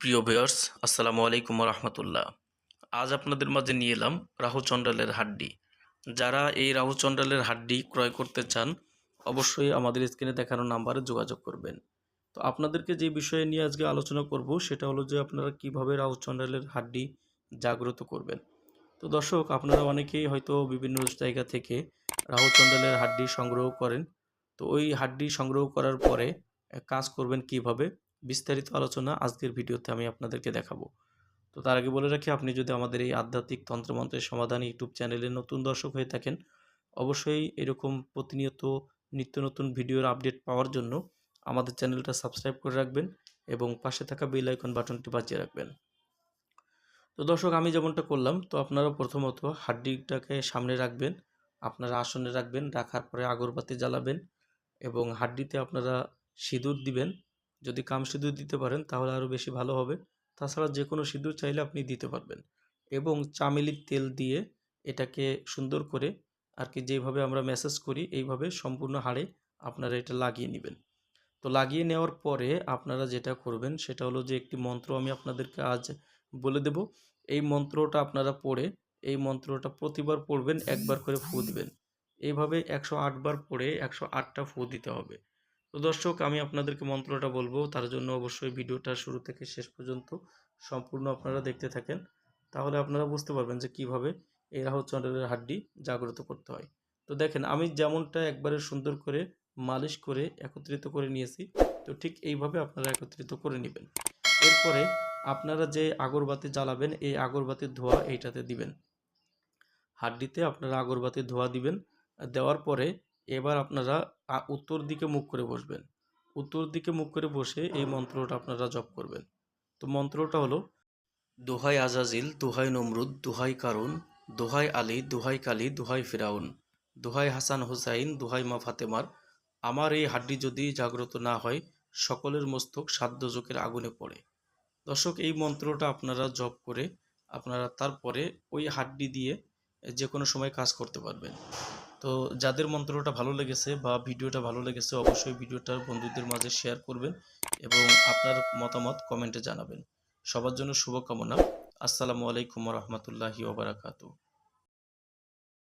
প্রিয় ভিউয়ার্স আসসালামু আলাইকুম রহমতুল্লাহ আজ আপনাদের মাঝে নিয়ে এলাম রাহু চন্ডালের হাড্ডি। যারা এই রাহু চন্ডালের হাড্ডি ক্রয় করতে চান, অবশ্যই আমাদের স্ক্রিনে দেখানো নাম্বারে যোগাযোগ করবেন। তো আপনাদেরকে যে বিষয়ে নিয়ে আজকে আলোচনা করব, সেটা হলো যে আপনারা কীভাবে রাহু চন্ডালের হাড্ডি জাগ্রত করবেন। তো দর্শক, আপনারা অনেকেই হয়তো বিভিন্ন জায়গা থেকে রাহু চন্ডালের হাড্ডি সংগ্রহ করেন। তো ওই হাড্ডি সংগ্রহ করার পরে কাজ করবেন কীভাবে? বিস্তারিত আলোচনা আজকের ভিডিওতে আমি আপনাদেরকে দেখাবো। তো তার আগে বলে রাখি, আপনি যদি আমাদের এই আধ্যাত্মিক তন্ত্রমন্ত্রের সমাধান ইউটিউব চ্যানেলে নতুন দর্শক হয়ে থাকেন, অবশ্যই এরকম প্রতিনিয়ত নিত্য নতুন ভিডিওর আপডেট পাওয়ার জন্য আমাদের চ্যানেলটা সাবস্ক্রাইব করে রাখবেন এবং পাশে থাকা বেল আইকন বাটনটি বাজিয়ে রাখবেন। তো দর্শক, আমি যেমনটা করলাম, তো আপনারা প্রথমত হাড্ডিটাকে সামনে রাখবেন, আপনারা আসনে রাখবেন, রাখার পরে আগরবাতি জ্বালাবেন এবং হাড্ডিতে আপনারা সিঁদুর দিবেন যদি কাম সিঁদুর দিতে পারেন, তাহলে আরও বেশি ভালো হবে। তাছাড়া যে কোনো সিঁদুর চাইলে আপনি দিতে পারবেন। এবং চামেলির তেল দিয়ে এটাকে সুন্দর করে আর কি যেভাবে আমরা মেসেজ করি, এইভাবে সম্পূর্ণ হাড়ে আপনারা এটা লাগিয়ে নেবেন। তো লাগিয়ে নেওয়ার পরে আপনারা যেটা করবেন, সেটা হলো যে একটি মন্ত্র আমি আপনাদেরকে আজ বলে দেব। এই মন্ত্রটা আপনারা পড়ে, এই মন্ত্রটা প্রতিবার পড়বেন, একবার করে ফু দিবেন। এইভাবে একশো আটবার পড়ে একশো আটটা ফু দিতে হবে। তো দর্শক, আমি আপনাদেরকে মন্ত্রটা বলব। তার জন্য অবশ্যই ভিডিওটা শুরু থেকে শেষ পর্যন্ত সম্পূর্ণ আপনারা দেখতে থাকেন। তাহলে আপনারা বুঝতে পারবেন যে কীভাবে এই রাহু চন্দ্রের হাড্ডি জাগ্রত করতে হয়। তো দেখেন, আমি যেমনটা একবারে সুন্দর করে মালিশ করে একত্রিত করে নিয়েছি, তো ঠিক এইভাবে আপনারা একত্রিত করে নেবেন। এরপরে আপনারা যে আগরবাতি জ্বালাবেন, এই আগরবাতির ধোঁয়া এইটাতে দিবেন। হাড্ডিতে আপনারা আগরবাতির ধোঁয়া দিবেন। দেওয়ার পরে এবার আপনারা উত্তর দিকে মুখ করে বসবেন। উত্তর দিকে মুখ করে বসে এই মন্ত্রটা আপনারা জপ করবেন। তো মন্ত্রটা হলো, দোহাই আজাজিল, দোহাই নমরুদ, দোহাই কারুন, দোহাই আলী, দোহাই কালী, দোহাই ফিরাউন, দোহাই হাসান হুসাইন, দোহাই মা ফাতেমার। আমার এই হাড্ডি যদি জাগ্রত না হয়, সকলের মস্তক সাধ্য যুগের আগুনে পড়ে। দর্শক, এই মন্ত্রটা আপনারা জপ করে আপনারা তারপরে ওই হাড্ডি দিয়ে যে কোনো সময় কাজ করতে পারবেন। তো যাদের মন্ত্রটা ভালো লেগেছে বা ভিডিওটা ভালো লেগেছে, অবশ্যই ভিডিওটা বন্ধুদের মাঝে শেয়ার করবেন এবং আপনার মতামত কমেন্টে জানাবেন। সবার জন্য শুভকামনা। আসসালামু আলাইকুম রহমতুল্লাহি ওবরাকাতু